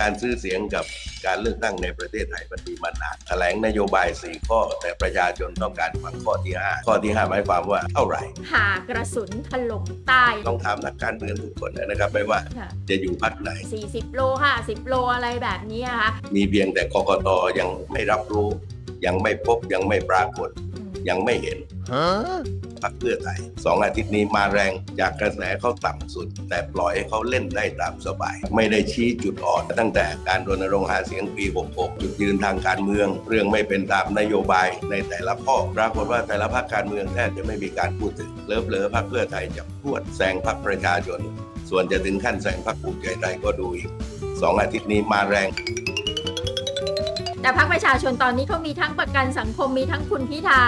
การซื้อเสียงกับการเลือกตั้งในประเทศไทยมันมีมานานแถลงนโยบาย 4 ข้อ แต่ประชาชนต้องการฟังข้อที่ 5 ข้อที่ 5 หมายความว่าเท่าไหร่ หากระสุนถล่มใต้ต้องถามนักการเมืองทุกคนนะครับ ไม่ว่าค่ะจะอยู่พักไหน 40 โล50โลอะไรแบบนี้นะคะมีเพียงแต่กกตยังไม่รับรู้ ยังไม่พบยังไม่ปรากฏอืม ยังไม่เห็นพักเพื่อไทยสองอาทิตย์นี้มาแรงจากกระแสเขาต่ำสุด แต่ปล่อยให้เขาเล่นได้ตามสบาย ไม่ได้ชี้จุดอ่อน ตั้งแต่การรณรงค์หาเสียงปี 66 จุดยืนทางการเมือง เรื่องไม่เป็นตามนโยบายในแต่ละข้อปรากฏว่าแต่ละพรรคการเมืองแทบจะไม่มีการพูดถึงเลิฟๆพรรคเพื่อไทยจะพวดแซงพรรคประชาชนส่วนจะถึงขั้นแซงพรรคภูมิใจไทยก็ดูอีกสองอาทิตย์นี้มาแรง แต่พรรคประชาชนตอนนี้เขามีทั้งประกันสังคมมีทั้งคุณพิธา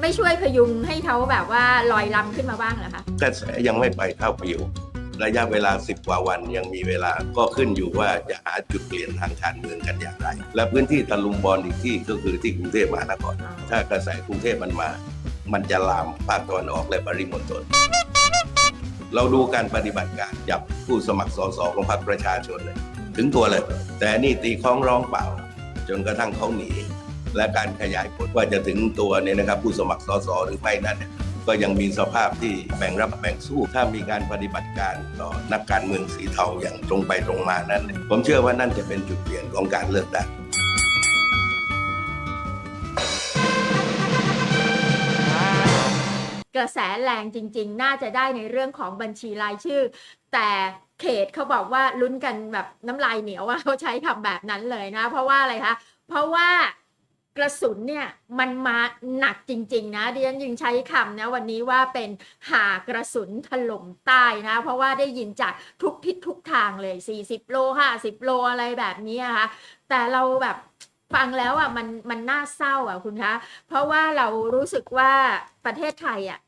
ไม่ช่วยพยุงให้เขาแบบว่าลอยลำขึ้นมาบ้างเหรอคะกระแสยังไม่ไปเท่าปิวระยะเวลา 10 กว่าวันยังมีเวลาก็ขึ้นอยู่ว่าจะหาจุดเปลี่ยนทางการเมืองกันอย่างไร และพื้นที่ตะลุมบอลอีกที่ก็คือที่กรุงเทพมหานครถ้ากระแสกรุงเทพมันมา มันจะลามภาคตะวันออกและปริมณฑลเราดูการปฏิบัติการจับผู้สมัครสสของพรรคประชาชนเลย ถึงตัวเลย แต่นี่ตีคล้องร้องเปล่า จนกระทั่งเขาหนี และการขยายผลว่าจะถึงตัวเนี่ยนะครับ ผู้สมัครสสหรือไม่นั้นเนี่ยก็ยังมีสภาพที่แบ่งรับแบ่งสู้ ถ้ามีการปฏิบัติการต่อนักการเมืองสีเทาอย่างตรงไปตรงมานั้น ผมเชื่อว่านั่นจะเป็นจุดเปลี่ยนของการเลือกตั้งกระแสแรงจริง ๆ น่าจะได้ในเรื่องของบัญชีรายชื่อ แต่ เขตเขาบอกว่าลุ้นกันแบบน้ำลายเหนียวว่าเขาใช้คำแบบนั้นเลยนะ เพราะว่าอะไรคะ เพราะว่ากระสุนเนี่ยมันมาหนักจริง ๆ นะดิฉันยังใช้คำนะวันนี้ว่าเป็นหากระสุนถล่มใต้นะ เพราะว่าได้ยินจากทุกทิศทุกทางเลย 40 โล 50 โลอะไรแบบนี้นะคะแต่เราแบบฟังแล้วอะมันมันน่าเศร้าอะคุณคะ เพราะว่าเรารู้สึกว่าประเทศไทยอะ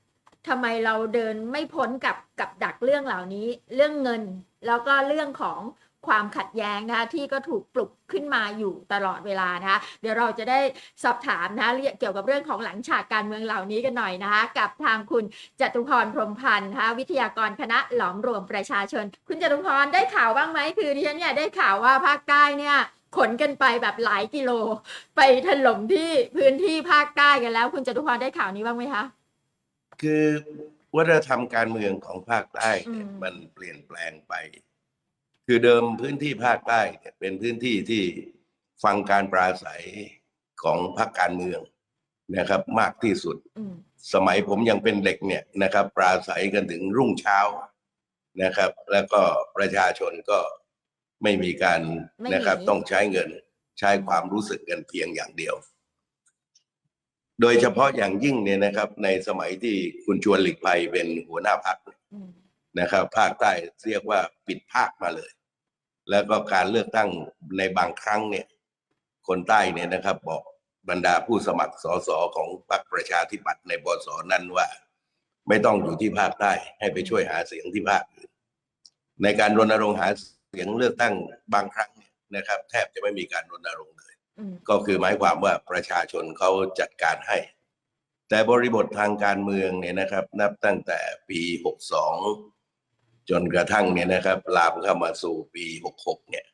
ทำไมเราเดินไม่พ้นกับกับดักเรื่องเหล่านี้ เรื่องเงิน แล้วก็เรื่องของความขัดแย้งนะคะที่ก็ถูกปลุกขึ้นมาอยู่ตลอดเวลานะคะเดี๋ยวเราจะได้สอบถามนะเกี่ยวกับเรื่องของหลังฉากการเมืองเหล่านี้กันหน่อยนะคะกับทางคุณจตุพรพรมพันธ์นะคะวิทยากรคณะหลอมรวมประชาชน คุณจตุพรได้ข่าวบ้างไหมคือดิฉันเนี่ยได้ข่าวว่าภาคใต้เนี่ยขนกันไปแบบหลายกิโล ไปถล่มที่พื้นที่ภาคใต้กันแล้ว คุณจตุพรได้ข่าวนี้บ้างไหมคะ คือวัฒนธรรมการเมืองของภาคใต้เนี่ยอืม มันเปลี่ยนแปลงไป คือเดิมพื้นที่ภาคใต้เนี่ยเป็นพื้นที่ที่ฟังการปราศัยของพรรคการเมืองนะครับ มากที่สุด อืม สมัยผมยังเป็นเด็กเนี่ยนะครับ ปราศัยกันถึงรุ่งเช้านะครับ แล้วก็ประชาชนก็ไม่มีการนะครับ ต้องใช้เงินใช้ความรู้สึกกันเพียงอย่างเดียว โดยเฉพาะอย่างยิ่งเนี่ยนะครับ ในสมัยที่คุณชวนหลีกภัยเป็นหัวหน้าพรรคอืมนะครับ ภาคใต้เรียกว่าปิดภาคมาเลย แล้วก็การเลือกตั้งในบางครั้งเนี่ย คนใต้เนี่ยนะครับ บอกบรรดาผู้สมัครสสของพรรคประชาธิปัตย์ในบสนั้นว่า ไม่ต้องอยู่ที่ภาคใต้ให้ไปช่วยหาเสียงที่ภาคอื่นในการรณรงค์หาเสียงเลือกตั้งบางครั้งเนี่ยนะครับ แทบจะไม่มีการรณรงค์เลย ก็คือหมายความว่าประชาชนเขาจัดการให้ แต่บริบททางการเมืองเนี่ยนะครับ นับตั้งแต่ปี 62 จนกระทั่งเนี่ยนะครับ ลามเข้ามาสู่ปี 66 เนี่ย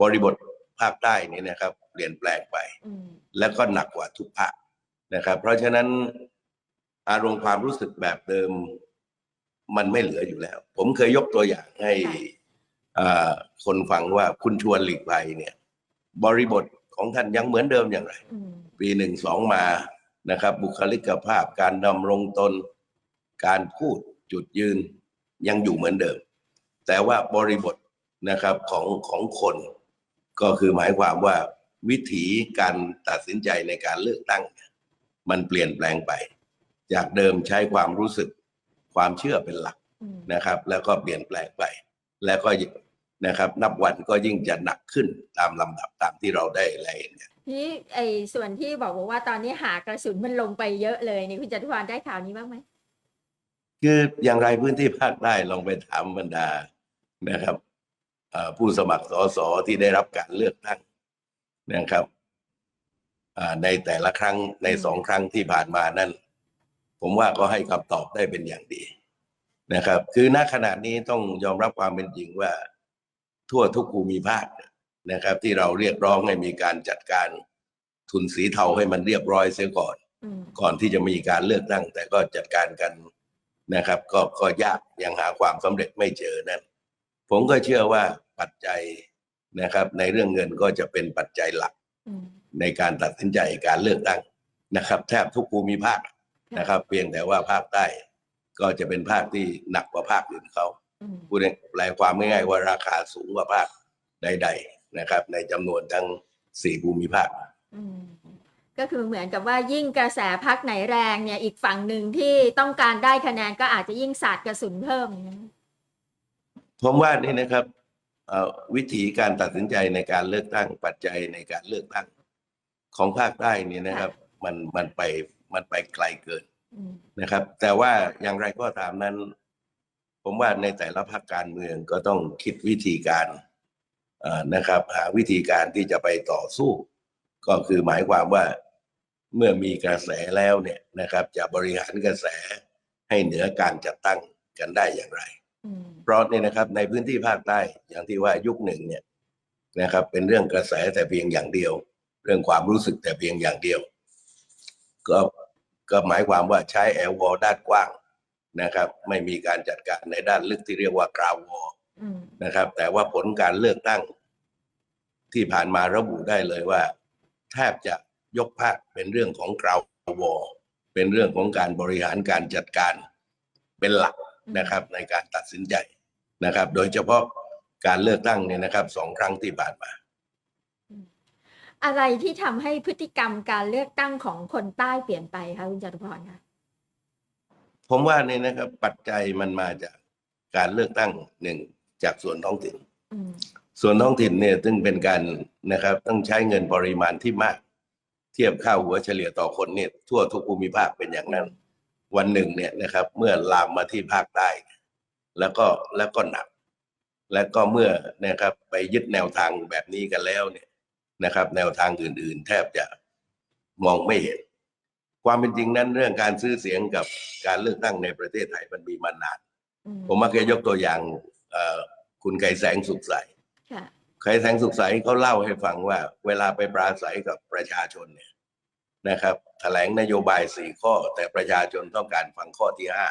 บริบทภาคใต้เนี่ยนะครับ เปลี่ยนแปลงไปอืมและก็หนักกว่าทุกภาคนะครับ เพราะฉะนั้นอารมณ์ความรู้สึกแบบเดิมมันไม่เหลืออยู่แล้ว ผมเคยยกตัวอย่างให้อ่าคนฟังว่าคุณชวนหลีกภัยเนี่ย บริบท ของท่านยังเหมือนเดิมอย่างไรอืมปีหนึ่งสองมานะครับ บุคลิกภาพการดำรงตน การพูดจุดยืนยังอยู่เหมือนเดิม แต่ว่าบริบทนะครับของของคนก็คือหมายความว่าวิถีการตัดสินใจในการเลือกตั้งเนี่ยมันเปลี่ยนแปลงไป จากเดิมใช้ความรู้สึกความเชื่อเป็นหลักอืมนะครับ แล้วก็เปลี่ยนแปลงไป แล้วก็ นะครับ นับวันก็ยิ่งจะหนักขึ้นตามลำดับตามที่เราได้รายเห็นกันทีนี้ไอ้ส่วนที่บอกว่าตอนนี้หากระสุนมันลงไปเยอะเลยนี่คุณจตุพรได้ข่าวนี้บ้างไหมคืออย่างไรพื้นที่ภาคใต้ลองไปถามบรรดานะครับเอ่อผู้สมัครสสที่ได้รับการเลือกตั้งนะครับอ่าในแต่ละครั้งในสองครั้งที่ผ่านมานั้น ผมว่าก็ให้คำตอบได้เป็นอย่างดีนะครับ คือณขณะนี้ต้องยอมรับความเป็นจริงว่า ทั่วทุกภูมิภาคเนี่ยนะครับ ที่เราเรียกร้องให้มีการจัดการทุนสีเทาให้มันเรียบร้อยเสียก่อนอืมก่อนที่จะมีการเลือกตั้ง แต่ก็จัดการกันนะครับ ก็ก็ยากยังหาความสำเร็จไม่เจอนั่นผมก็เชื่อว่าปัจจัยนะครับ ในเรื่องเงินก็จะเป็นปัจจัยหลักอืมในการตัดสินใจการเลือกตั้งนะครับ แทบทุกภูมิภาคนะครับ เพียงแต่ว่าภาคใต้ ก็จะเป็นภาคที่หนักกว่าภาคอื่นเขาอืม พูดแปลความง่ายๆว่าราคาสูงกว่าภาคใด ๆนะครับ ในจำนวนทั้งสี่ภูมิภาคอืมก็คือเหมือนกับว่ายิ่งกระแสพักไหนแรงเนี่ย อีกฝั่งหนึ่งที่ต้องการได้คะแนนก็อาจจะยิ่งสาดกระสุนเพิ่มอย่างนั้นผมว่านี่นะครับเอ่อวิธีการตัดสินใจในการเลือกตั้งปัจจัยในการเลือกตั้งของภาคใต้นี่นะครับ มันมันไปมันไปไกลเกินอืมนะครับ แต่ว่าอย่างไรก็ตามนั้น ผมว่าในแต่ละพรรคการเมืองก็ต้องคิดวิธีการเอ่อนะครับ หาวิธีการที่จะไปต่อสู้ ก็คือหมายความว่าเมื่อมีกระแสแล้วเนี่ยนะครับ จะบริหารกระแสให้เหนือการจัดตั้งกันได้อย่างไรอืมเพราะเนี่ยนะครับในพื้นที่ภาคใต้อย่างที่ว่ายุคหนึ่งเนี่ยนะครับ เป็นเรื่องกระแสแต่เพียงอย่างเดียว เรื่องความรู้สึกแต่เพียงอย่างเดียว ก็ก็หมายความว่าใช้แอลวอด้านกว้าง นะครับ ไม่มีการจัดการในด้านลึกที่เรียกว่ากราววออืมนะครับ แต่ว่าผลการเลือกตั้ง ที่ผ่านมาระบุได้เลยว่า แทบจะยกภาคเป็นเรื่องของกราววอเป็นเรื่องของการบริหารการจัดการเป็นหลักนะครับ ในการตัดสินใจนะครับ โดยเฉพาะการเลือกตั้งเนี่ยนะครับสองครั้งที่ผ่านมา อะไรที่ทำให้พฤติกรรมการเลือกตั้งของคนใต้เปลี่ยนไปคะคุณจตุพรคะ ผมว่าเนี่ยนะครับ ปัจจัยมันมาจากการเลือกตั้งหนึ่งจากส่วนท้องถิ่นอืมส่วนท้องถิ่นเนี่ยซึ่งเป็นการนะครับ ต้องใช้เงินปริมาณที่มาก เทียบค่าหัวเฉลี่ยต่อคนเนี่ยทั่วทุกภูมิภาคเป็นอย่างนั้น วันหนึ่งเนี่ยนะครับ เมื่อลามมาที่ภาคใต้แล้วก็แล้วก็หนัก แล้วก็เมื่อนะครับ ไปยึดแนวทางแบบนี้กันแล้วเนี่ยนะครับ แนวทางอื่น ๆ แทบจะมองไม่เห็น ความเป็นจริงนั้นเรื่องการซื้อเสียงกับการเลือกตั้งในประเทศไทยมันมีมานานอืมผมมักจะยกตัวอย่างเอ่อคุณไก่แสงสุขใสค่ะไก่แสงสุขใสเขาเล่าให้ฟังว่า เวลาไปปราศัยกับประชาชนเนี่ยนะครับ แถลงนโยบายสี่ข้อ แต่ประชาชนต้องการฟังข้อที่ห้า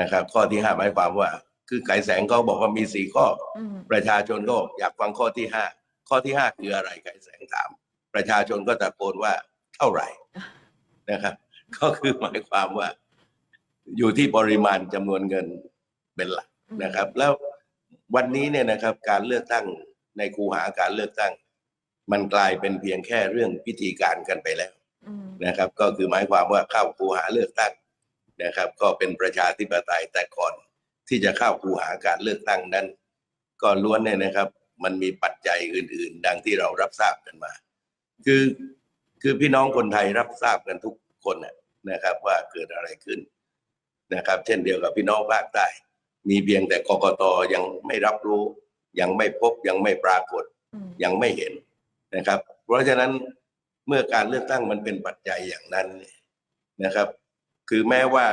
นะครับ ข้อที่ห้าหมายความว่า คือไก่แสงเขาบอกว่ามีสี่ข้ออืมประชาชนก็อยากฟังข้อที่ห้าข้อที่ห้าคืออะไรไก่แสงถาม ประชาชนก็ตะโกนว่าเท่าไหร่ นะครับ ก็คือหมายความว่า อยู่ที่ปริมาณจำนวนเงินเป็นหลักนะครับ แล้ววันนี้เนี่ยนะครับ การเลือกตั้งในคูหาการเลือกตั้ง มันกลายเป็นเพียงแค่เรื่องพิธีการกันไปแล้วอืมนะครับ ก็คือหมายความว่าเข้าคูหาเลือกตั้งนะครับ ก็เป็นประชาธิปไตยแต่ก่อนที่จะเข้าคูหาการเลือกตั้งนั้น ก็ล้วนเนี่ยนะครับ มันมีปัจจัยอื่น ๆ ดังที่เรารับทราบกันมา คือ คือพี่น้องคนไทยรับทราบกันทุกคนน่ะนะครับ ว่าเกิดอะไรขึ้นนะครับ เช่นเดียวกับพี่น้องภาคใต้มีเพียงแต่กกตยังไม่รับรู้ ยังไม่พบยังไม่ปรากฏอืมยังไม่เห็นนะครับ เพราะฉะนั้นเมื่อการเลือกตั้งมันเป็นปัจจัยอย่างนั้นเนี่ยนะครับ คือแม้ว่า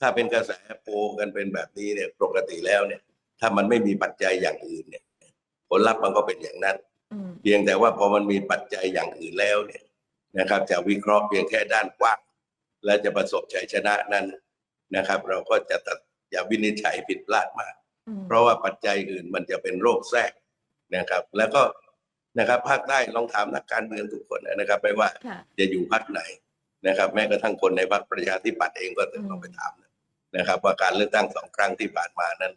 ถ้าเป็นกระแสโพลกันเป็นแบบนี้เนี่ยปกติแล้วเนี่ย ถ้ามันไม่มีปัจจัยอย่างอื่นเนี่ย ผลลัพธ์มันก็เป็นอย่างนั้นอืมเพียงแต่ว่าพอมันมีปัจจัยอย่างอื่นแล้วเนี่ย นะครับจะวิเคราะห์เพียงแค่ด้านกว้างและจะประสบชัยชนะนั้นนะครับ เราก็จะตัดอย่าวินิจฉัยผิดพลาดมากอืมเพราะว่าปัจจัยอื่นมันจะเป็นโรคแทรกนะครับ แล้วก็นะครับภาคใต้ลองถามนักการเมืองทุกคนนะครับไม่ว่าค่ะจะอยู่พรรคไหนนะครับ แม้กระทั่งคนในพรรคประชาธิปัตย์เองก็ต้องลองไปถามนะครับ ว่าการเลือกตั้งสองครั้งที่ผ่านมานั้น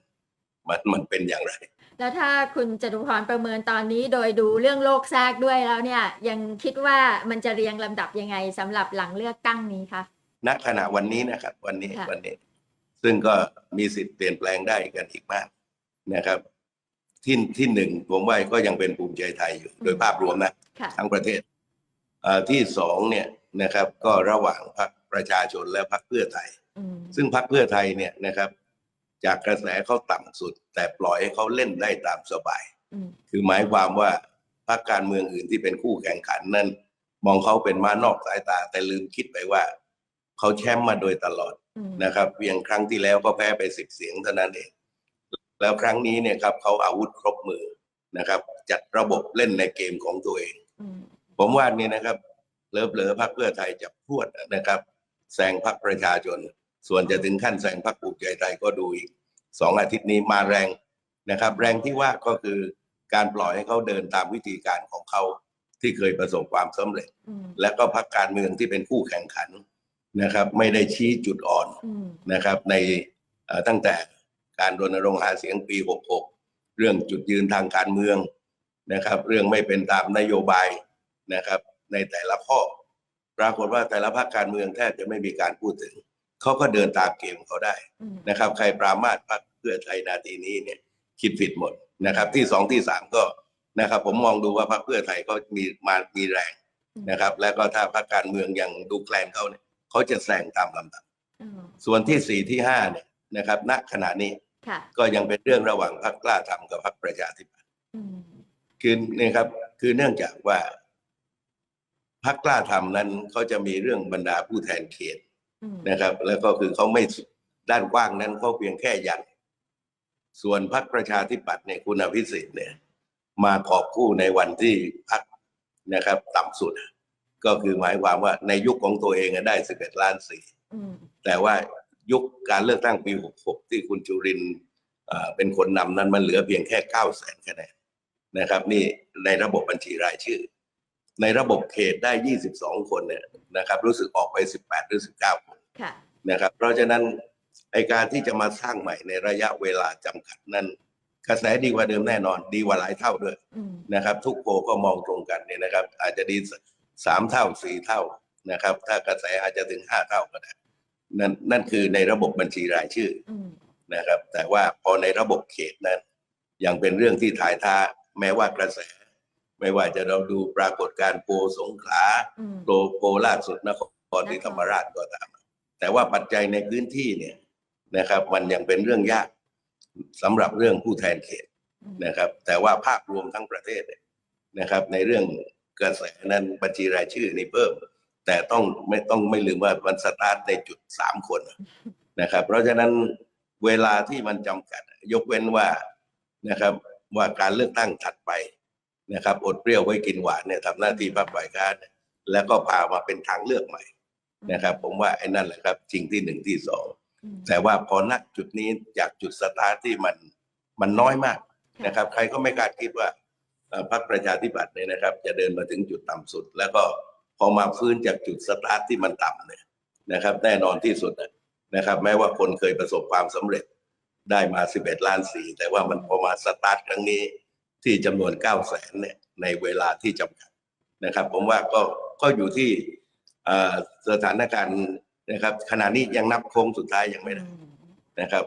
มันมันเป็นอย่างไร แล้วถ้าคุณจตุพรประเมินตอนนี้โดยดูเรื่องโลกแทรกด้วยแล้วเนี่ย ยังคิดว่ามันจะเรียงลำดับยังไงสำหรับหลังเลือกตั้งนี้คะณขณะวันนี้นะครับ วันนี้ค่ะวันนี้ ซึ่งก็มีสิทธิ์เปลี่ยนแปลงได้กันอีกมากนะครับ ที่ที่หนึ่งผมว่าก็ยังเป็นภูมิใจไทยอยู่โดยภาพรวมนะค่ะทั้งประเทศเอ่อที่สองเนี่ยนะครับ ก็ระหว่างพรรคประชาชนและพรรคเพื่อไทยอืมซึ่งพรรคเพื่อไทยเนี่ยนะครับ จากกระแสเขาต่ำสุด แต่ปล่อยให้เขาเล่นได้ตามสบายอืมคือหมายความว่าพรรคการเมืองอื่นที่เป็นคู่แข่งขันนั้น มองเขาเป็นม้านอกสายตา แต่ลืมคิดไปว่าเขาแชมป์มาโดยตลอดอืมนะครับเพียงครั้งที่แล้วก็แพ้ไปสิบเสียงเท่านั้นเอง แล้วครั้งนี้เนี่ยครับเขาอาวุธครบมือนะครับ จัดระบบเล่นในเกมของตัวเองอืมผมว่านี่นะครับเลิฟเหลือพักเพื่อไทยจะพรวดนะครับแซงพักประชาชน ส่วนจะถึงขั้นแซงพักภูมิใจไทยก็ดูอีกสองอาทิตย์นี้มาแรงนะครับ แรงที่ว่าก็คือการปล่อยให้เขาเดินตามวิธีการของเขาที่เคยประสบความสำเร็จอืมและก็พักการเมืองที่เป็นคู่แข่งขันนะครับ ไม่ได้ชี้จุดอ่อนอืมนะครับ ในเอ่อตั้งแต่การรณรงค์หาเสียงปี 66 เรื่องจุดยืนทางการเมืองนะครับ เรื่องไม่เป็นตามนโยบายนะครับ ในแต่ละข้อ ปรากฏว่าแต่ละพรรคการเมืองแทบจะไม่มีการพูดถึง เขาก็เดินตามเกมเขาได้อืมนะครับ ใครปรามาสพรรคเพื่อไทยนาทีนี้เนี่ยคิดผิดหมดนะครับ ที่สองที่สามก็นะครับ ผมมองดูว่าพรรคเพื่อไทยก็มีมามีแรงนะครับ แล้วก็ถ้าพรรคการเมืองยังดูแคลนเขาเนี่ยเขาจะแซงตามลำดับอืมส่วนที่สี่ที่ห้าเนี่ยนะครับ ณขณะนี้ค่ะก็ยังเป็นเรื่องระหว่างพรรคกล้าทำกับพรรคประชาธิปัตย์อืมคือเนี่ยครับ คือเนื่องจากว่าพรรคกล้าทำนั้นเขาจะมีเรื่องบรรดาผู้แทนเขตอืม นะครับ แล้วก็คือเขาไม่ด้านกว้างนั้นเขาเพียงแค่ยันส่วนพรรคประชาธิปัตย์เนี่ยคุณอภิสิทธิ์เนี่ย มาขอบคู่ในวันที่พรรคนะครับ ต่ำสุด ก็คือหมายความว่าในยุคของตัวเองอะได้11ล้านสี่อืมแต่ว่ายุคการเลือกตั้งปี66ที่คุณจุรินทร์เอ่อเป็นคนนำนั้นมันเหลือเพียงแค่9แสนคะแนนนะครับ นี่ในระบบบัญชีรายชื่อ ในระบบเขตได้ 22 คนเนี่ยนะครับ รู้สึกออกไป 18 หรือ 19 คนค่ะนะครับ เพราะฉะนั้นไอการที่จะมาสร้างใหม่ในระยะเวลาจำกัดนั้น กระแสดีกว่าเดิมแน่นอน ดีกว่าหลายเท่าด้วยอืมนะครับ ทุกโพลก็มองตรงกันเนี่ยนะครับ อาจจะดีสามเท่าสี่เท่านะครับ ถ้ากระแสอาจจะถึงห้าเท่าก็ได้นั่นนั่นคือในระบบบัญชีรายชื่ออืมนะครับ แต่ว่าพอในระบบเขตนั้นยังเป็นเรื่องที่ถ่ายท้าแม้ว่ากระแส ไม่ว่าจะเราดูปรากฏการณ์โพลสงขลาอืมโพลโพลล่าสุดนครศรีธรรมราชก็ตาม แต่ว่าปัจจัยในพื้นที่เนี่ยนะครับ มันยังเป็นเรื่องยากสำหรับเรื่องผู้แทนเขตอืมนะครับ แต่ว่าภาพรวมทั้งประเทศเนี่ยนะครับ ในเรื่องกระแสนั้นบัญชีรายชื่อนี่เพิ่ม แต่ต้องไม่ต้องไม่ลืมว่ามันสตาร์ทในจุดสามคนนะครับ เพราะฉะนั้นเวลาที่มันจำกัด ยกเว้นว่านะครับว่าการเลือกตั้งถัดไป นะครับอดเปรี้ยวไว้กินหวานเนี่ยทำหน้าที่พรรคฝ่ายค้านเนี่ยแล้วก็พามาเป็นทางเลือกใหม่นะครับ ผมว่าไอ้นั่นแหละครับจริงที่หนึ่งที่สองอืมแต่ว่าพอนักจุดนี้จากจุดสตาร์ทที่มันมันน้อยมากนะครับ ใครก็ไม่คาดคิดว่าเอ่อพรรคประชาธิปัตย์เนี่ยนะครับ จะเดินมาถึงจุดต่ำสุด แล้วก็พอมาฟื้นจากจุดสตาร์ทที่มันต่ำเนี่ยนะครับ แน่นอนที่สุดนะครับ แม้ว่าคนเคยประสบความสำเร็จได้มา 11 ล้านสี่แต่ว่ามันพอมาสตาร์ทครั้งนี้ ที่จำนวน9แสนเนี่ยในเวลาที่จำกัดนะครับ ผมว่าก็ก็อยู่ที่เอ่อสถานการณ์นะครับขณะนี้ยังนับโค้งสุดท้ายยังไม่ได้อืมนะครับ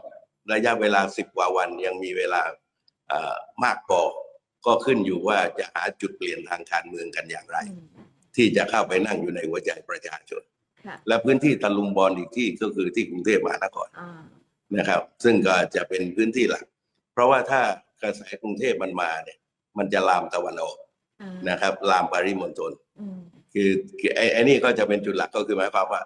ระยะเวลาสิบกว่าวันยังมีเวลาเอ่อมากพอก็ขึ้นอยู่ว่าจะหาจุดเปลี่ยนทางการเมืองกันอย่างไรอืมที่จะเข้าไปนั่งอยู่ในหัวใจประชาชน ค่ะและพื้นที่ตะลุมบอลอีกที่ก็คือที่กรุงเทพมหานคร อ่านะครับซึ่งก็จะเป็นพื้นที่หลัก เพราะว่าถ้า กระแสกรุงเทพมันมาเนี่ย มันจะลามตะวันออกอ่านะครับ ลามปริมณฑลอืมคือคือไอ้ไอ้นี่ก็จะเป็นจุดหลักก็คือหมายความว่า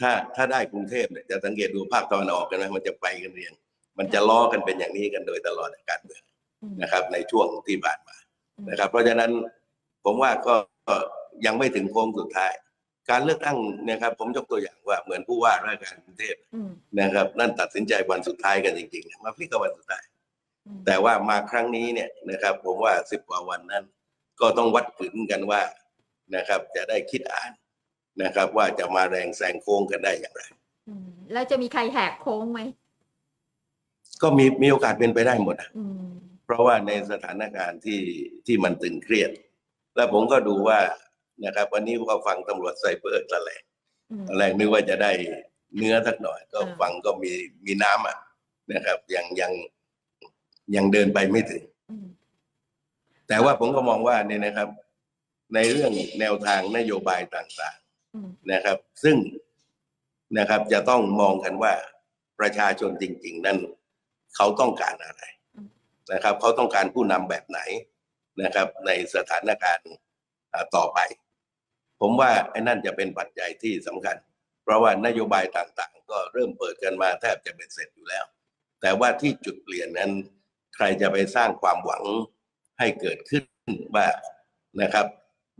ถ้าถ้าได้กรุงเทพเนี่ยจะสังเกตดูภาคตะวันออกกันนะมันจะไปกันเรียง มันจะล้อกันเป็นอย่างนี้กันโดยตลอดการเมืองอืมนะครับ ในช่วงที่ผ่านมาอืมนะครับ เพราะฉะนั้นผมว่าก็ก็ยังไม่ถึงโค้งสุดท้าย การเลือกตั้งเนะครับ ผมยกตัวอย่างว่าเหมือนผู้ว่าราชการกรุงเทพอืมนะครับ นั่นตัดสินใจวันสุดท้ายกันจริงๆมาพลิกกับวันสุดท้ายอืม แต่ว่ามาครั้งนี้เนี่ยนะครับ ผมว่าสิบกว่าวันนั้น ก็ต้องวัดผลกันว่านะครับ จะได้คิดอ่านนะครับ ว่าจะมาแรงแซงโค้งกันได้อย่างไรอืมแล้วจะมีใครแหกโค้งไหมก็มีมีโอกาสเป็นไปได้หมดนะอืมเพราะว่าในสถานการณ์ที่ที่มันตึงเครียด แล้วผมก็ดูว่านะครับ วันนี้ก็ฟังตำรวจไซเบอร์แถลงอืมตอนแรกนึกว่าจะได้เนื้อสักหน่อย ก็อ่าฟังก็มีมีน้ำอะนะครับ ยังยัง ยังเดินไปไม่ถึงอืมแต่ว่าผมก็มองว่าเนี่ยนะครับ ในเรื่องแนวทางนโยบายต่างอืมๆนะครับ ซึ่งนะครับ จะต้องมองกันว่าประชาชนจริง ๆ นั้นเขาต้องการอะไรนะครับ เขาต้องการผู้นำแบบไหนนะครับ ในสถานการณ์อ่าต่อไป ผมว่าไอ้นั่นจะเป็นปัจจัยที่สำคัญ เพราะว่านโยบายต่างๆ ก็เริ่มเปิดกันมาแทบจะเป็นเสร็จอยู่แล้ว แต่ว่าที่จุดเปลี่ยนนั้น ใครจะไปสร้างความหวังให้เกิดขึ้นว่านะครับ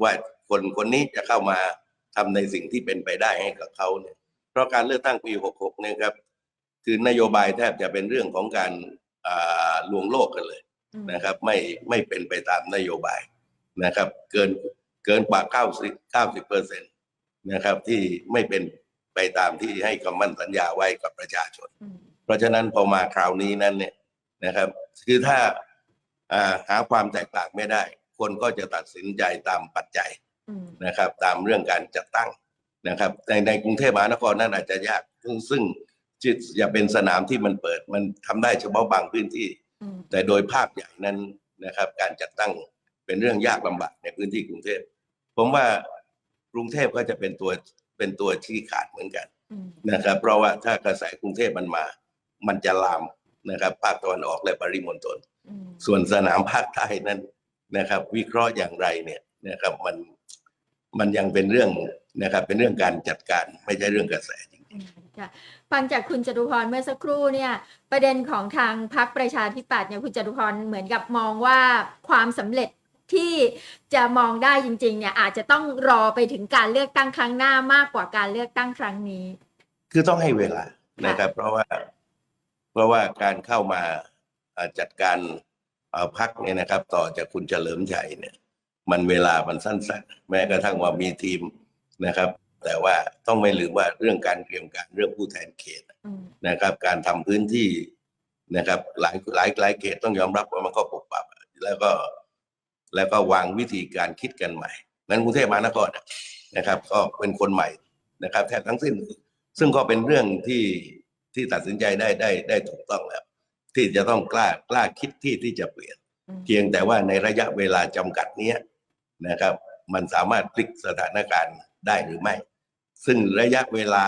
ว่าคนคนนี้จะเข้ามาทำในสิ่งที่เป็นไปได้ให้กับเขาเนี่ยเพราะการเลือกตั้งปี 66เนี่ยครับ คือนโยบายแทบจะเป็นเรื่องของการอ่าลวงโลกกันเลยอืมนะครับ ไม่ไม่เป็นไปตามนโยบายนะครับ เกินเกินกว่า 90 90เปอร์เซ็นต์นะครับที่ไม่เป็นไปตามที่ให้คำมั่นสัญญาไว้กับประชาชนอืมเพราะฉะนั้นพอมาคราวนี้นั้นเนี่ย นะครับ คือถ้าอ่าหาความแตกต่างไม่ได้ คนก็จะตัดสินใจตามปัจจัยอืมนะครับ ตามเรื่องการจัดตั้งนะครับในในกรุงเทพมหานครนั้นอาจจะยาก ซึ่งซึ่งจะจะเป็นสนามที่มันเปิดมันทำได้เฉพาะบางพื้นที่อืมแต่โดยภาพใหญ่นั้นนะครับ การจัดตั้งเป็นเรื่องยากลำบากในพื้นที่กรุงเทพผมว่ากรุงเทพก็จะเป็นตัวเป็นตัวชี้ขาดเหมือนกันอืมนะครับ เพราะว่าถ้ากระแสกรุงเทพมันมา มันจะลาม นะครับ ภาคตะวันออกและปริมณฑลอืมส่วนสนามภาคใต้นั้นนะครับ วิเคราะห์อย่างไรเนี่ยนะครับ มันมันยังเป็นเรื่องนะครับ เป็นเรื่องการจัดการไม่ใช่เรื่องกระแสจริงอืมค่ะฟังจากคุณจตุพรเมื่อสักครู่เนี่ย ประเด็นของทางพรรคประชาธิปัตย์เนี่ยคุณจตุพรเหมือนกับมองว่าความสำเร็จที่จะมองได้จริง ๆ เนี่ย อาจจะต้องรอไปถึงการเลือกตั้งครั้งหน้า มากกว่าการเลือกตั้งครั้งนี้ คือต้องให้เวลานะครับ เพราะว่า เพราะว่าการเข้ามาอ่าจัดการอ่าพักเนี่ยนะครับ ต่อจากคุณเฉลิมชัยเนี่ย มันเวลามันสั้นๆ แม้กระทั่งว่ามีทีมนะครับ แต่ว่าต้องไม่ลืมว่าเรื่องการเตรียมการเรื่องผู้แทนเขตอืมนะครับ การทำพื้นที่นะครับ หลายหลายหลายเขตต้องยอมรับว่ามันก็ปรับปรับแล้วก็แล้วก็วางวิธีการคิดกันใหม่นั้นกรุงเทพมหานครนะครับ ก็เป็นคนใหม่นะครับแทบทั้งสิ้น ซึ่งก็เป็นเรื่องที่ ที่ตัดสินใจได้ได้ได้ถูกต้องแล้ว ที่จะต้องกล้ากล้าคิดที่ที่จะเปลี่ยนอืมเพียงแต่ว่าในระยะเวลาจำกัดเนี้ยนะครับ มันสามารถพลิกสถานการณ์ได้หรือไม่ ซึ่งระยะเวลา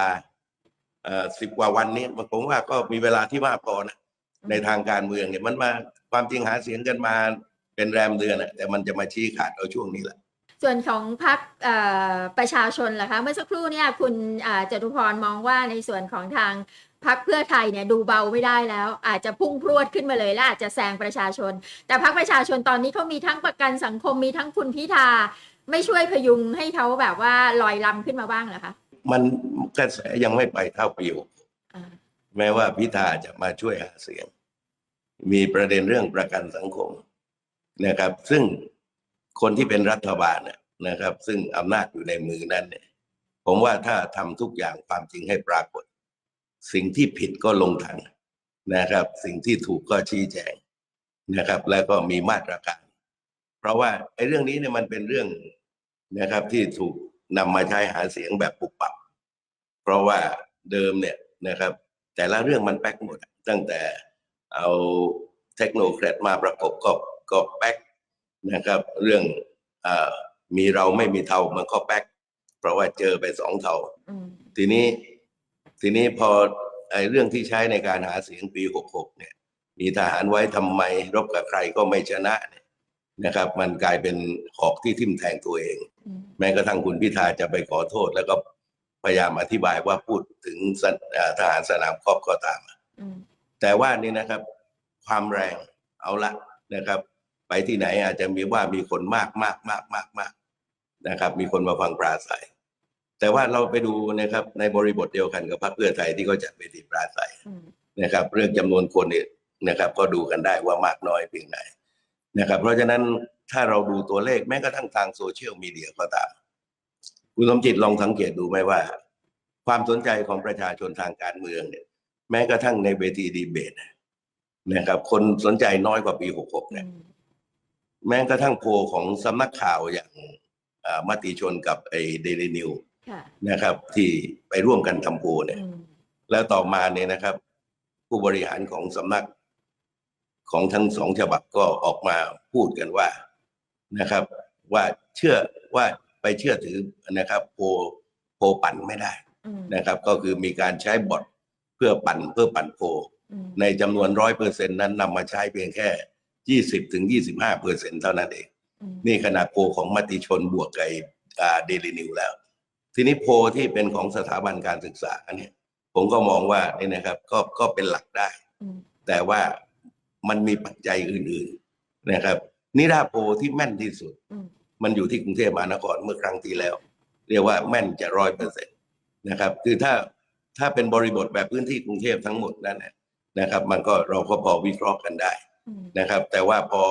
สิบกว่าวันนี้ผมว่าก็มีเวลาที่มากพอนะในทางการเมืองเนี่ยมันมาความจริงหาเสียงกันมาเป็นแรมเดือนอะแต่มันจะมาชี้ขาดเอาช่วงนี้แหละ ส่วนของพรรคเอ่อประชาชนล่ะคะเมื่อสักครู่เนี่ยคุณอ่าจตุพรมองว่าในส่วนของทางพรรคเพื่อไทยเนี่ยดูเบาไม่ได้แล้ว อาจจะพุ่งพรวดขึ้นมาเลยและอาจจะแซงประชาชน แต่พรรคประชาชนตอนนี้เขามีทั้งประกันสังคมมีทั้งคุณพิธาไม่ช่วยพยุงให้เขาแบบว่าลอยลำขึ้นมาบ้างเหรอคะมันกระแสยังไม่ไปเท่าปีหกอ่าแม้ว่าพิธาจะมาช่วยหาเสียง มีประเด็นเรื่องประกันสังคมนะครับ ซึ่ง คนที่เป็นรัฐบาลน่ะนะครับ ซึ่งอำนาจอยู่ในมือนั้นเนี่ย ผมว่าถ้าทำทุกอย่างความจริงให้ปรากฏ สิ่งที่ผิดก็ลงทันนะครับ สิ่งที่ถูกก็ชี้แจงนะครับ แล้วก็มีมาตรการ เพราะว่าไอ้เรื่องนี้เนี่ยมันเป็นเรื่องนะครับที่ถูกนำมาใช้หาเสียงแบบปุบปับ เพราะว่าเดิมเนี่ยนะครับ แต่ละเรื่องมันแป๊กหมด ตั้งแต่เอาเทคโนแครดมาประกบก็ก็แป๊ก นะครับ เรื่องอามีเราไม่มีเทามันก็แป๊กเพราะว่าเจอไปสองเทาอืมทีนี้ทีนี้พอไอ้เรื่องที่ใช้ในการหาเสียงปี66เนี่ย มีทหารไว้ทำไม รบกับใครก็ไม่ชนะเนี่ยนะครับ มันกลายเป็นหอกที่ทิ่มแทงตัวเองอืมแม้กระทั่งคุณพิธาจะไปขอโทษ แล้วก็พยายามอธิบายว่าพูดถึงสนอ่าทหารสนามครอบก็ตามอืมแต่ว่านี่นะครับ ความแรงเอาละนะครับ ไปที่ไหนอาจจะมีว่ามีคนมากมากมากมากมากนะครับ มีคนมาฟังปราศัย แต่ว่าเราไปดูนะครับ ในบริบทเดียวกันกับพรรคเพื่อไทยที่เขาจัดเวทีปราศัยนะครับ เรื่องจำนวนคนเนี่ยนะครับ ก็ดูกันได้ว่ามากน้อยเพียงไหนนะครับ เพราะฉะนั้นถ้าเราดูตัวเลขแม้กระทั่งทางโซเชียลมีเดียก็ตามคุณสมจิตลองสังเกตดูไหมว่า ความสนใจของประชาชนทางการเมืองเนี่ย แม้กระทั่งในเวทีดีเบตนะครับ คนสนใจน้อยกว่าปี66เนี่ย แม้กระทั่งโพลของสำนักข่าวอย่างอ่ามติชนกับไอ้เดลินิวค่ะนะครับ ที่ไปร่วมกันทำโพลเนี่ยอืมแล้วต่อมาเนี่ยนะครับ ผู้บริหารของสำนักของทั้งสองฉบับก็ออกมาพูดกันว่านะครับ ว่าเชื่อว่าไปเชื่อถือนะครับ โพลโพลปั่นไม่ได้อืมนะครับ ก็คือมีการใช้บอทเพื่อปั่นเพื่อปั่นโพลอืมในจำนวนร้อยเปอร์เซ็นนั้นนำมาใช้เพียงแค่ ยี่สิบถึงยี่สิบห้าเปอร์เซ็นเท่านั้นเองอืมนี่ขนาดโพลของมติชนบวกกับเดลินิวแล้ว ทีนี้โพลที่เป็นของสถาบันการศึกษาเนี่ยผมก็มองว่าเนี่ยนะครับก็ก็เป็นหลักได้อืมแต่ว่ามันมีปัจจัยอื่น ๆนะครับ นิดาโพลที่แม่นที่สุดอืมมันอยู่ที่กรุงเทพมหานครเมื่อครั้งที่แล้ว เรียกว่าแม่นจะร้อยเปอร์เซ็นตนะครับ คือถ้าถ้าเป็นบริบทแบบพื้นที่กรุงเทพทั้งหมดนั่นแหละนะครับ มันก็เราก็พอวิเคราะห์กันได้อืม นะครับ แต่ว่าพอ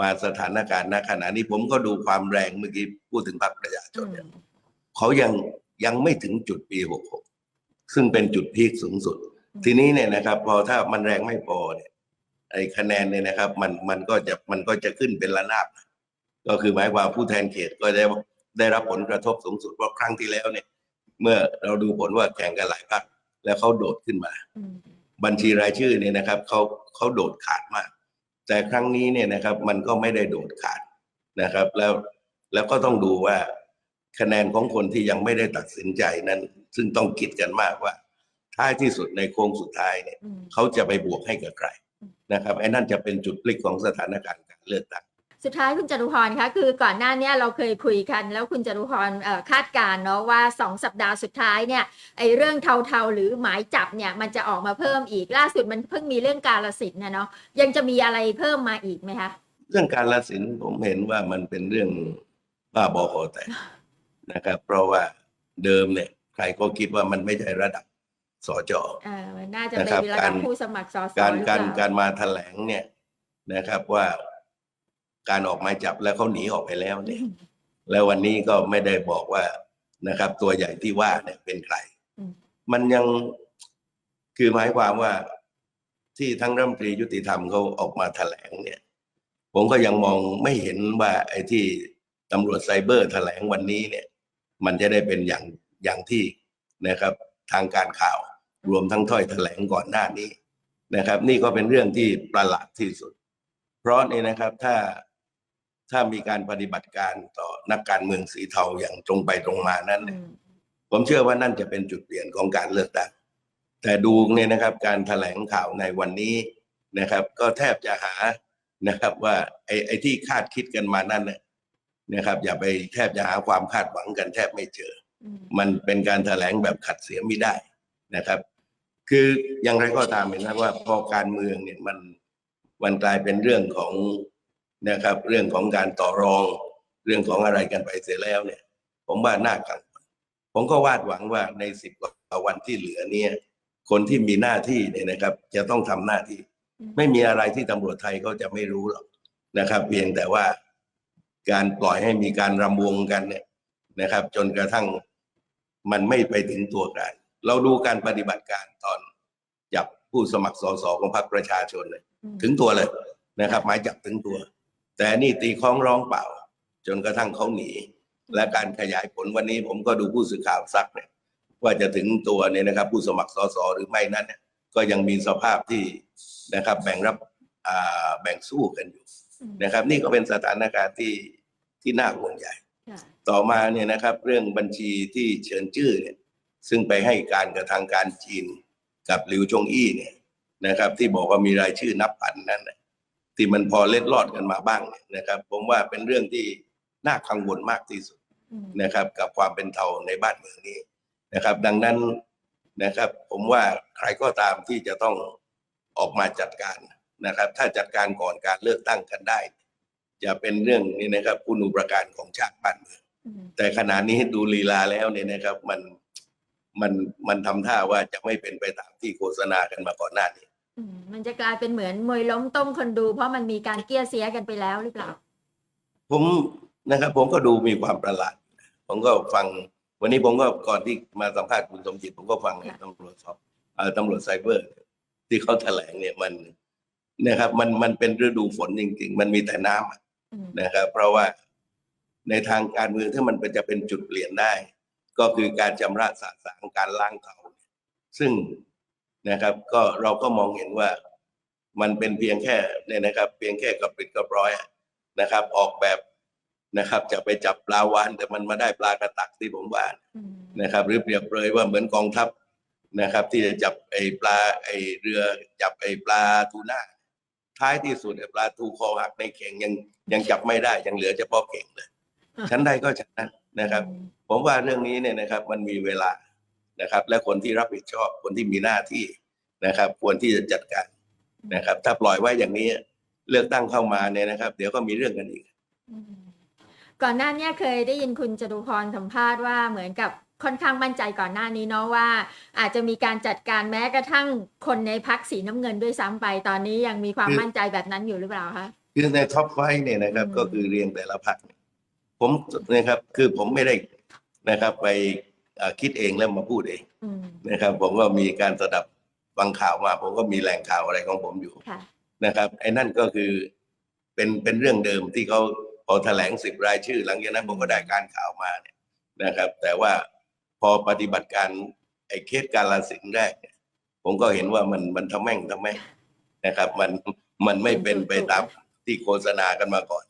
มาสถานการณ์ณขณะนี้ผมก็ดูความแรงเมื่อกี้พูดถึงพรรคประชาชอืนมเนี่ยเขายังยังไม่ถึงจุดปี 66 ซึ่งเป็นจุดพีคสูงสุด ทีนี้เนี่ยนะครับ พอถ้ามันแรงไม่พอเนี่ยไอ้คะแนนเนี่ยนะครับ มันมันก็จะมันก็จะขึ้นเป็นระนาบก็คือหมายความผู้แทนเขตก็ได้ได้รับผลกระทบสูงสุดเพราะครั้งที่แล้วเนี่ย เมื่อเราดูผลว่าแข่งกันหลายพรรคแล้วเขาโดดขึ้นมาอืมบัญชีรายชื่อเนี่ยนะครับเขาเขาโดดขาดมาก แต่ครั้งนี้เนี่ยนะครับมันก็ไม่ได้โดดขาดนะครับ แล้วแล้วก็ต้องดูว่าคะแนนของคนที่ยังไม่ได้ตัดสินใจนั้น ซึ่งต้องคิดกันมากว่า ท้ายที่สุดในโค้งสุดท้ายเนี่ยอืมเขาจะไปบวกให้กับใครนะครับไอ้นั่นจะเป็นจุดพลิกของสถานการณ์การเลือกตั้ง สุดท้ายคุณจตุพรคะคือก่อนหน้าเนี้ยเราเคยคุยกัน แล้วคุณจตุพรเอ่อคาดการณ์เนาะว่าสองสัปดาห์สุดท้ายเนี่ยไอ้เรื่องเทาๆหรือหมายจับเนี่ยมันจะออกมาเพิ่มอีกล่าสุดมันเพิ่งมีเรื่องการละสินนะเนาะยังจะมีอะไรเพิ่มมาอีกไหมคะเรื่องการละสินผมเห็นว่ามันเป็นเรื่องบ้าบอคอแตกนะครับ เพราะว่าเดิมเนี่ยใครก็คิดว่ามันไม่ใช่ระดับสจเออมันน่าจะนะเป็ครับนระดับการผู้สมัครสสการหรือการเปล่การมาแถลงเนี่ยนะครับว่า การออกหมายจับแล้วเขาหนีออกไปแล้วเนี่ย แล้ววันนี้ก็ไม่ได้บอกว่านะครับ ตัวใหญ่ที่ว่าเนี่ยเป็นใครอืมมันยังคือหมายความว่าที่ทั้งรัฐมนตรียุติธรรมเขาออกมาแถลงเนี่ย ผมก็ยังมองไม่เห็นว่าไอ้ที่ตำรวจไซเบอร์แถลงวันนี้เนี่ย มันจะได้เป็นอย่างอย่างที่นะครับ ทางการข่าวรวมทั้งถ้อยแถลงก่อนหน้านี้นะครับ นี่ก็เป็นเรื่องที่ประหลาดที่สุด เพราะนี่นะครับถ้า ถ้ามีการปฏิบัติการต่อนักการเมืองสีเทาอย่างตรงไปตรงมานั้นอืเนี่ยมผมเชื่อว่านั่นจะเป็นจุดเปลี่ยนของการเลือกตั้งแต่ดูเนี่ยนะครับ การแถลงข่าวในวันนี้นะครับ ก็แทบจะหานะครับว่าไอ้ไอ้ที่คาดคิดกันมานั่นเนี่ยนะครับ อย่าไปแทบจะหาความคาดหวังกันแทบไม่เจออืมมันเป็นการแถลงแบบขัดเสียไม่ได้นะครับ คืออย่างไรก็ตามเห็นนะว่าพอการเมืองเนี่ยมันมันกลายเป็นเรื่องของ นะครับ เรื่องของการต่อรองเรื่องของอะไรกันไปเสียแล้วเนี่ย ผมว่าน่ากังวลผมก็วาดหวังว่าในสิบกว่าวันที่เหลือเนี่ยคนที่มีหน้าที่เนี่ยนะครับ จะต้องทำหน้าที่ ไม่มีอะไรที่ตำรวจไทยเขาจะไม่รู้หรอกนะครับ เพียงแต่ว่าการปล่อยให้มีการรำวงกันเนี่ยนะครับ จนกระทั่งมันไม่ไปถึงตัวการเราดูการปฏิบัติการตอนจับผู้สมัครสสของพรรคประชาชนเลยอืมถึงตัวเลยนะครับ หมายจับถึงตัว แต่นี่ตีคล้องร้องเปล่า จนกระทั่งเขาหนี และการขยายผลวันนี้ผมก็ดูผู้สื่อข่าวซักเนี่ยว่าจะถึงตัวเนี่ยนะครับ ผู้สมัครสสหรือไม่นั้นเนี่ยก็ยังมีสภาพที่นะครับแบ่งรับอ่าแบ่งสู้กันอยู่อืมนะครับ นี่ก็เป็นสถานการณ์ที่ที่น่าห่วงใหญ่ค่ะต่อมาเนี่ยนะครับ เรื่องบัญชีที่เชิญชื่อเนี่ยซึ่งไปให้การกับทางการจีนกับหลิวจงอี้เนี่ยนะครับ ที่บอกว่ามีรายชื่อนับพันนั้นน่ะ ที่มันพอเล็ดลอดกันมาบ้างเนี่ยนะครับ ผมว่าเป็นเรื่องที่น่ากังวลมากที่สุดอืมนะครับ กับความเป็นเทาในบ้านเมืองนี้นะครับ ดังนั้นนะครับ ผมว่าใครก็ตามที่จะต้องออกมาจัดการนะครับ ถ้าจัดการก่อนการเลือกตั้งกันได้ จะเป็นเรื่องนี้นะครับคุณูปการของชาติบ้านเมืองอืมแต่ขณะนี้ดูลีลาแล้วเนี่ยนะครับ มันมันมันทำท่าว่าจะไม่เป็นไปตามที่โฆษณากันมาก่อนหน้านี้ อืมมันจะกลายเป็นเหมือนมวยล้มต้มคนดู เพราะมันมีการเกลี้ยเสียกันไปแล้วหรือเปล่า ผมนะครับ ผมก็ดูมีความประหลาด ผมก็ฟัง วันนี้ผมก็ก่อนที่มาสัมภาษณ์คุณสมจิตผมก็ฟังค่ะ ตำรวจสอบเอ่อตำรวจไซเบอร์ ที่เขาแถลงเนี่ยมันนะครับ มันมันเป็นฤดูฝนจริง ๆ มันมีแต่น้ำอะ อืมนะครับเพราะว่าในทางการเมืองถ้ามันเป็นจะเป็นจุดเปลี่ยนได้ ก็คือการชำระสาสางการล้างเทาซึ่ง นะครับ ก็เราก็มองเห็นว่ามันเป็นเพียงแค่เนี่ยนะครับ เพียงแค่กระปิดกระปร้อยอะนะครับ ออกแบบนะครับ จะไปจับปลาวานแต่มันมาได้ปลากระตักที่ผมว่าอืมนะครับ หรือเปรียบเลยว่าเหมือนกองทัพนะครับ ที่จะจับไอ้ปลาไอ้เรือจับไอ้ปลาทูน่าท้ายที่สุดไอ้ปลาทูคอหักในเข่งยังยังจับไม่ได้ยังเหลือเฉพาะเข่งเลยชั้นใดก็ชั้นนั้นนะครับ ผมว่าเรื่องนี้เนี่ยนะครับ มันมีเวลา นะครับ และคนที่รับผิดชอบคนที่มีหน้าที่นะครับ ควรที่จะจัดการนะครับ ถ้าปล่อยไว้อย่างนี้เลือกตั้งเข้ามาเนี่ยนะครับ เดี๋ยวก็มีเรื่องกันอีกอืมก่อนหน้าเนี้เคยได้ยินคุณจตุพรสัมภาษณ์ว่าเหมือนกับค่อนข้างมั่นใจก่อนหน้านี้เนาะว่า อาจจะมีการจัดการแม้กระทั่งคนในพักสีน้ำเงินด้วยซ้ำไป ตอนนี้ยังมีความคือมั่นใจแบบนั้นอยู่หรือเปล่าคะคือในท็อปไฟเนี่ยนะครับอืมก็คือเรียงแต่ละพักผมนะครับ คือผมไม่ได้นะครับไปเอ่อ คิดเองแล้วมาพูดเองอืมนะครับ ผมก็มีการสดับฟังข่าวมา ผมก็มีแหล่งข่าวอะไรของผมอยู่ค่ะนะครับ ไอ้นั่นก็คือเป็นเป็นเรื่องเดิมที่เขาพอแถลงสิบรายชื่อ หลังจากนั้นผมก็ได้การข่าวมาเนี่ยนะครับ แต่ว่าพอปฏิบัติการไอ้เคสการลาสินธุ์แรกเนี่ยผมก็เห็นว่ามันมันทำแม่งทำแม่งนะครับ มันมันไม่เป็นไปตามที่โฆษณากันมาก่อน